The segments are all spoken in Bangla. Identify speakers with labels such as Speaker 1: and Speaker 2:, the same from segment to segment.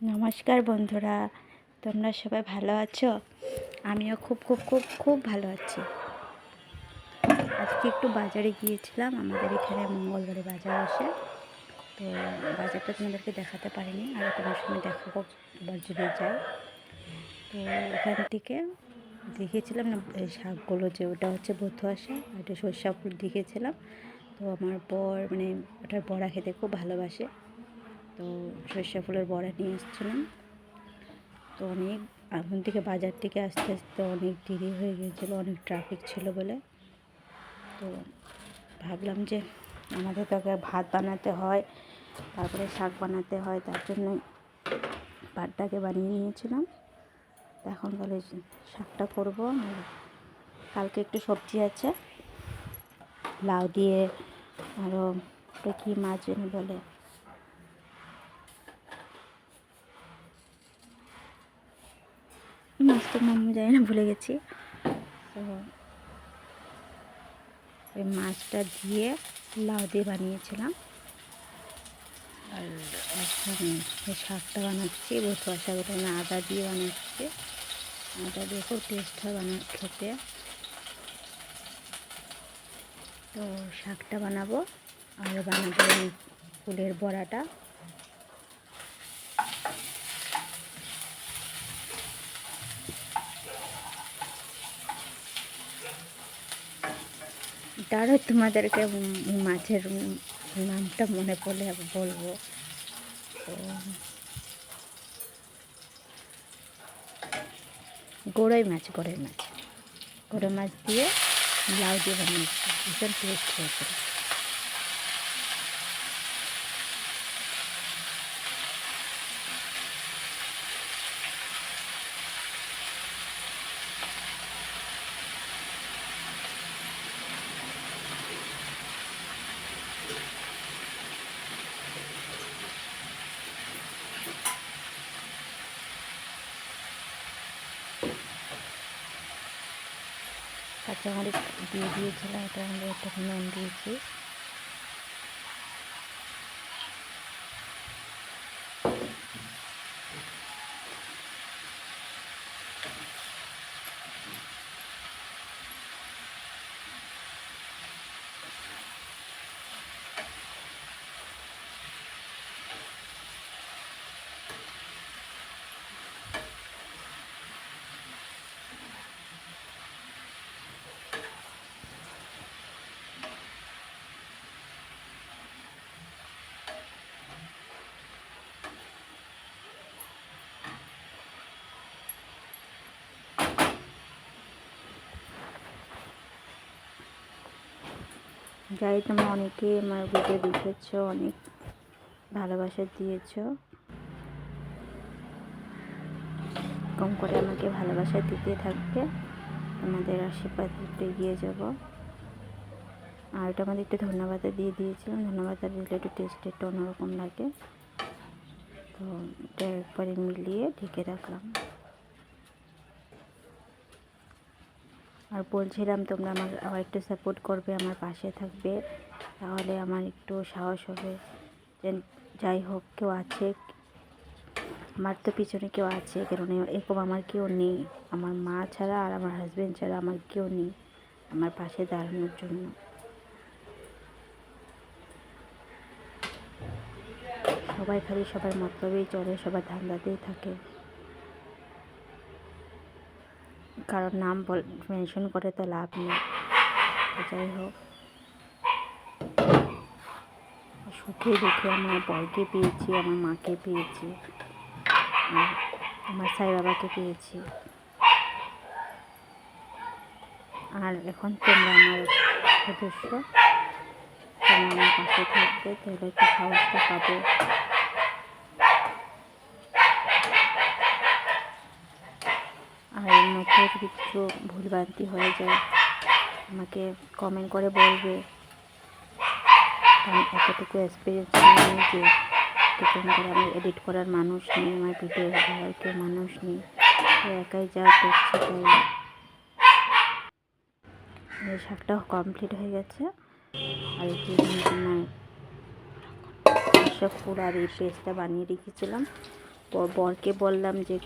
Speaker 1: নমস্কার বন্ধুরা, তোমরা সবাই ভালো আছো? আমিও খুব খুব খুব খুব ভালো আছি। আজকে একটু বাজারে গিয়েছিলাম, আমাদের এখানে মঙ্গলবারে বাজার আসে। তো বাজারটা তোমাদেরকে দেখাতে পারিনি আর কোনো সময় দেখাবো যদি যাই। তো ওখান থেকে দেখেছিলাম না শাকগুলো যে ওটা হচ্ছে বথুয়া শাক আর এটা সর্ষা ফুল দেখেছিলাম তো আমার বর মানে ওটার বড়া খেতে খুব ভালোবাসে। তো সর্ষে ফুলের বড়া নিয়ে এসেছিলাম। তো অনেক এখন থেকে বাজার থেকে আস্তে আস্তে অনেক দেরি হয়ে গিয়েছিল, অনেক ট্রাফিক ছিল বলে। তো ভাবলাম যে আমাদের তো ভাত বানাতে হয়, তারপরে শাক বানাতে হয়, তার জন্য ভাতটাকে বানিয়ে নিয়েছিলাম। এখন তাহলে শাকটা করব কালকে একটু সবজি আছে, লাউ দিয়ে আরও কী মাছ বলে? মাছটার নাম জানি না, ভুলে গেছি। তো ওই মাছটা দিয়ে লাউ দিয়ে বানিয়েছিলাম। আর এখন শাকটা বানাচ্ছি বসুয়া শাকটা আমি আদা দিয়ে বানাচ্ছি। আদা দিয়ে খুব টেস্ট হয় বানা খেতে। তো শাকটা বানাবো আর বানাবো, ফুলের বড়াটা। তারও তোমাদেরকে মাছের নামটা মনে পড়লে বলব। তো গড়ই মাছ গড়ই মাছ। গড়ই মাছ দিয়ে লাউ দিয়ে বানিয়েছি। ভীষণ টেস্ট হয়েছে। কাঁচামরিচ দিয়ে দিয়েছিলাম এটা আমরা একটু নুন দিয়েছি। যাই তোমরা অনেকে আমার ভিডিও দেখেছ, অনেক ভালোবাসা দিয়েছ। কম করে আমাকে ভালোবাসা দিতে থাকবে, তোমাদের আশীর্বাদ একটু এগিয়ে যাব। আর ওটা আমাদের একটু ধন্যবাদ দিয়ে দিয়েছিলাম, ধন্যবাদ দিলে একটু টেস্ট একটু অন্যরকম লাগে। তো এটা একবারে মিলিয়ে ঢেকে রাখলাম। আর বলছিলাম, তোমরা আমার আমার একটু সাপোর্ট করবে, আমার পাশে থাকবে। তাহলে আমার একটু সাহস হবে। যে যাই হোক, কেউ আছে? আমার তো পিছনে কেউ আছে কেন এরকম আমার কেউ নেই। আমার মা ছাড়া আর আমার হাজব্যান্ড ছাড়া আমার কেউ নেই, আমার পাশে দাঁড়ানোর জন্য। সবাই খালি সবার মতলবেই চলে, সবার ধান্দাতেই থাকে। কারোর নাম বল মেনশন করে তো লাভ নেই। যাই হোক। সুখে দুঃখে আমার বরকে পেয়েছি, আমার মাকে পেয়েছি আমার সাই বাবাকে পেয়েছি। আর এখন তোমরা আমার সদস্য, তোমরা আমার পাশে থাকবে তাহলে একটু সাহসটা পাবো। মধ্যে যদি কিছু ভুলভ্রান্তি হয়ে যায়, আমাকে কমেন্ট করে বলবে। কারণ এতটুকু এক্সপিরিয়েন্স নেই যে টিকেন করে আমি এডিট করার মানুষ নেই, আমার ভিডিও দেওয়ার কেউ মানুষ নেই। একাই যা করছে তাই। শাকটা কমপ্লিট হয়ে গেছে। আর এই তোমার সব ফুল আর এই পেস্টটা বানিয়ে রেখেছিলাম। বরকে বললাম যে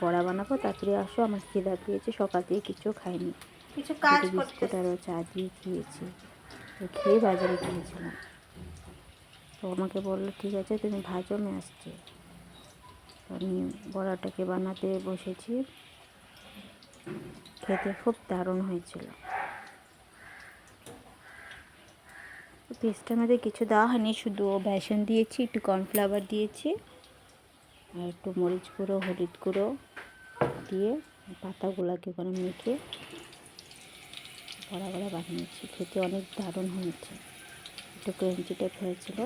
Speaker 1: বড়া বানাবো তাড়াতাড়ি আসো আমার খিদা পেয়েছে সকাল থেকে কিছু খাইনি।
Speaker 2: কিছু কাজ করতে।
Speaker 1: বিস্কুট আর চা দিয়ে খেয়েছি। তো খেয়ে বাজারে গিয়েছিলাম। তো আমাকে বলল ঠিক আছে তুমি ভাজো আমি আসছি। আমি বড়াটাকে বানাতে বসেছি। খেতে খুব দারুণ হয়েছিল। পেস্টের মধ্যে কিছু দেওয়া হয়নি শুধু বেসন দিয়েছি একটু কর্নফ্লাওয়ার দিয়েছি। আর একটু মরিচ গুঁড়ো, হলুদ গুঁড়ো দিয়ে পাতাগুলোকে করে মেখে বড়া বড়া বানিয়েছি। খেতে অনেক দারুণ হয়েছে। একটু ক্রেঞ্চিটা টাইপ হয়েছিল।